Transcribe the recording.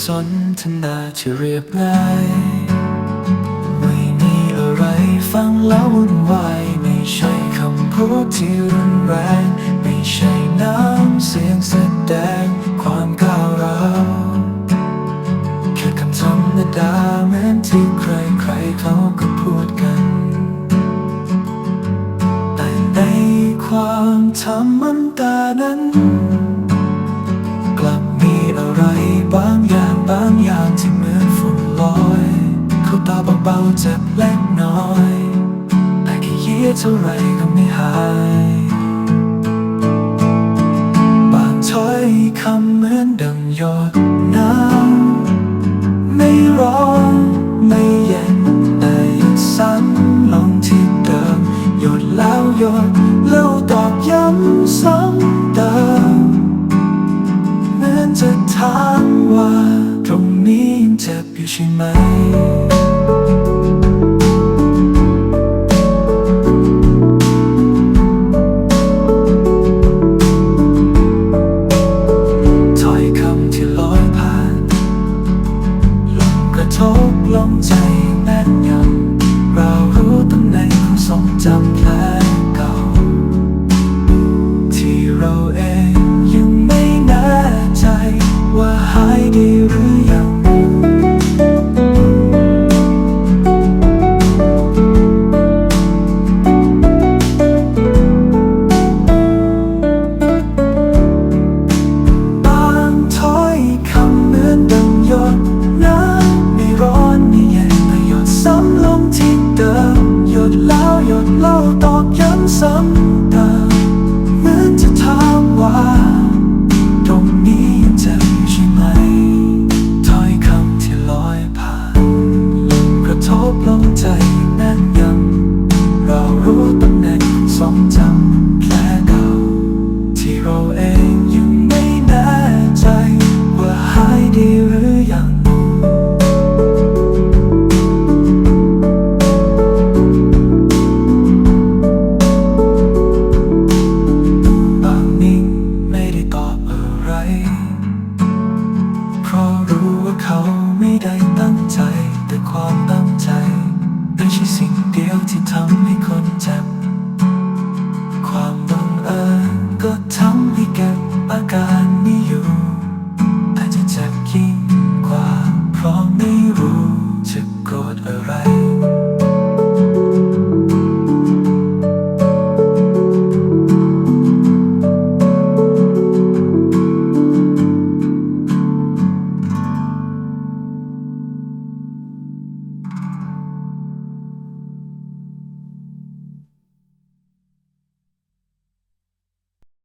สนทนาที่เรียบง่าย ไม่มีอะไรฟังแล้ววุ่นวายไม่ใช่คำพูดที่รุนแรง ไม่ใช่น้ำเสียงแสดงความก้าวร้าวแค่คำธรรมดาเหมือนที่ใครใครๆเขาก็พูดกัน แต่ในความธรรมดานั้นาเบาๆเจ็บเล็กน้อย แต่แค่เยียเท่าไรก็ไม่หาย บางถ้อยคำเหมือนดังหยดน้ำไม่ร้อนไม่เย็นแต่หยดซ้ำลงที่เดิมหยดแล้วหยดแล้วตอกย้ำซ้ำเติมเหมือนจะถามว่าตรงนี้ยังเจ็บอยู่ใช่ไหม กลมใจแม่นยำเรารู้ตำแหน่งของทรงจำแผล เล่าตอกย้ำซ้ำ ทำให้คนเจ็บ